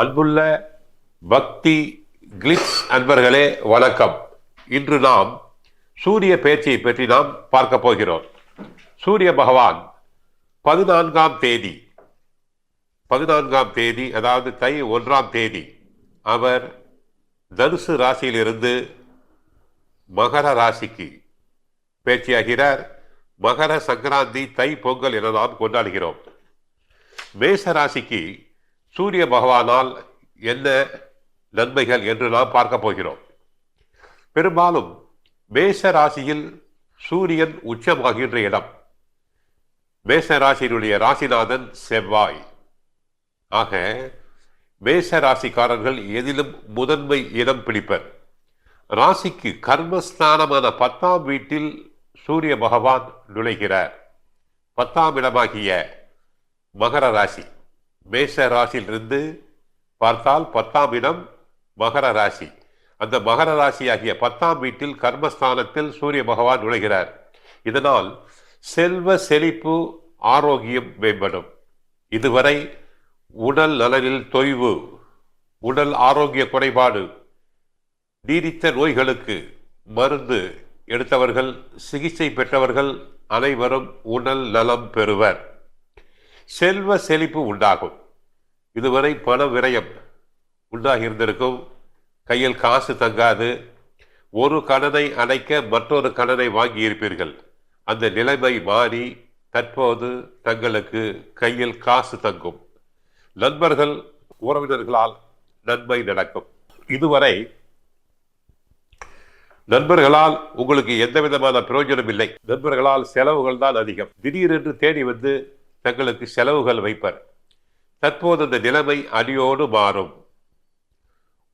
அன்புள்ள பக்தி கிளிட்ஸ் அன்பர்களே வணக்கம். இன்று நாம் சூரிய பேச்சை பற்றி நாம் பார்க்க போகிறோம். சூரிய பகவான் பதினான்காம் தேதி பதினான்காம் தேதி அதாவது தை ஒன்றாம் தேதி அவர் தனுசு ராசியிலிருந்து மகர ராசிக்கு பேச்சியாகிறார். மகர சங்கராந்தி தை பொங்கல் என நாம் கொண்டாடுகிறோம். மேச ராசிக்கு சூரிய பகவானால் என்ன நன்மைகள் என்று நாம் பார்க்க போகிறோம். பெரும்பாலும் மேச ராசியில் சூரியன் உச்சமாகின்ற இடம். மேச ராசியினுடைய ராசிநாதன் செவ்வாய். ஆக மேச ராசிக்காரர்கள் எதிலும் முதன்மை இடம் பிடிப்பர். ராசிக்கு கர்மஸ்தானமான பத்தாம் வீட்டில் சூரிய பகவான் நுழைகிறார். பத்தாம் இடமாகிய மகர ராசி. மேஷ ராசியிலிருந்து பார்த்தால் பத்தாம் இடம் மகர ராசி. அந்த மகர ராசி ஆகிய பத்தாம் வீட்டில் கர்மஸ்தானத்தில் சூரிய பகவான் நுழைகிறார். இதனால் செல்வ செழிப்பு ஆரோக்கியம் மேம்படும். இதுவரை உடல் நலனில் தொய்வு உடல் ஆரோக்கிய குறைபாடு நீடித்த நோய்களுக்கு மருந்து எடுத்தவர்கள் சிகிச்சை பெற்றவர்கள் அனைவரும் உடல் நலம் பெறுவர். செல்வ செழிப்பு உண்டாகும். இதுவரை பண விரயம் உண்டாகி இருந்திருக்கும் கையில் காசு தங்காது. ஒரு கடனை அடைக்க மற்றொரு கடனை வாங்கி இருப்பீர்கள் அந்த நிலைமை மாறி தற்போது தங்களுக்கு கையில் காசு தங்கும். நண்பர்கள் உறவினர்களால் நன்மை நடக்கும். இதுவரை நண்பர்களால் உங்களுக்கு எந்த விதமான பிரயோஜனம் இல்லை. நண்பர்களால் செலவுகள் தான் அதிகம். திடீரென்று தேடி வந்து தங்களுக்கு செலவுகள் வைப்பர். தற்போது இந்த நிலைமை அடியோடு மாறும்.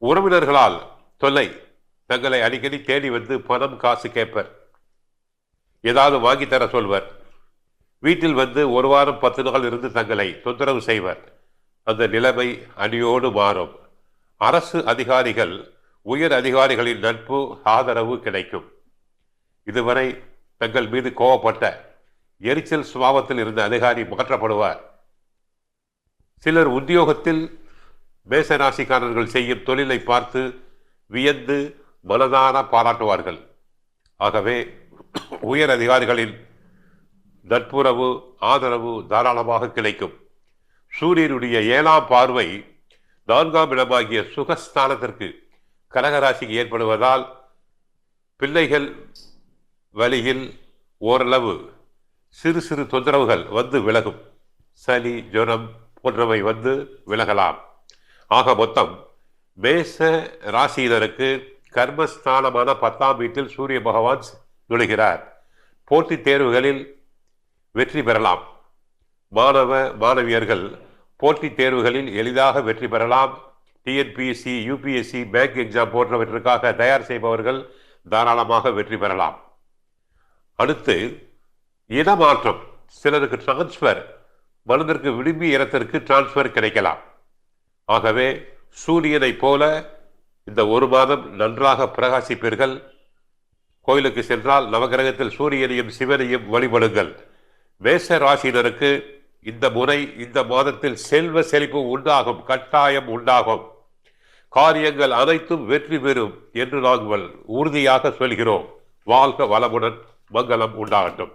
உறவினர்களால் தொல்லை தங்களை அடிக்கடி தேடி வந்து பணம் காசு கேட்பர். ஏதாவது வாங்கித்தர சொல்வர். வீட்டில் வந்து ஒரு வாரம் பத்து நாள் இருந்து தங்களை தொந்தரவு செய்வர். அந்த நிலைமை அடியோடு மாறும். அரசு அதிகாரிகள் உயர் அதிகாரிகளின் நட்பு ஆதரவு கிடைக்கும். இதுவரை தங்கள் மீது கோவப்பட்ட எரிச்சல் சுபாவத்தில் இருந்த அதிகாரி மாற்றப்படுவார் சிலர் உத்தியோகத்தில் மேசராசிக்காரர்கள் செய்யும் தொழிலை பார்த்து வியந்து மனதான பாராட்டுவார்கள். ஆகவே உயர் அதிகாரிகளின் நட்புறவு ஆதரவு தாராளமாக கிடைக்கும். சூரியனுடைய ஏழாம் பார்வை நான்காம் இடமாகிய சுகஸ்தானத்திற்கு கடகராசிக்கு ஏற்படுவதால் பிள்ளைகள் வழியில் ஓரளவு சிறு சிறு தொந்தரவுகள் வந்து விலகும். சளி ஜுரம் போன்றவை வந்து விலகலாம். ஆக மொத்தம் மேச ராசியினருக்கு கர்மஸ்தானமான பத்தாம் வீட்டில் சூரிய பகவான் நுழைகிறார். போட்டித் தேர்வுகளில் வெற்றி பெறலாம். மாணவ மாணவியர்கள் போட்டித் தேர்வுகளில் எளிதாக வெற்றி பெறலாம். டிஎன்பிஎஸ்சி யூபிஎஸ்சி பேங்க் எக்ஸாம் போன்றவற்றிற்காக தயார் செய்பவர்கள் தாராளமாக வெற்றி பெறலாம். அடுத்து இடமாற்றம் சிலருக்கு டிரான்ஸ்ஃபர் மனதிற்கு விரும்பிய இடத்திற்கு டிரான்ஸ்ஃபர் கிடைக்கலாம். ஆகவே சூரியனைப் போல இந்த ஒரு மாதம் நன்றாக பிரகாசிப்பீர்கள். கோயிலுக்கு சென்றால் நவகிரகத்தில் சூரியனையும் சிவனையும் வழிபடுங்கள். மேச ராசியினருக்கு இந்த முறை இந்த மாதத்தில் செல்வ செழிப்பு உண்டாகும் கட்டாயம் உண்டாகும். காரியங்கள் அனைத்தும் வெற்றி பெறும் என்று நாங்கள் உறுதியாக சொல்கிறோம். வாழ்க வளமுடன் மங்களம் உண்டாகட்டும்.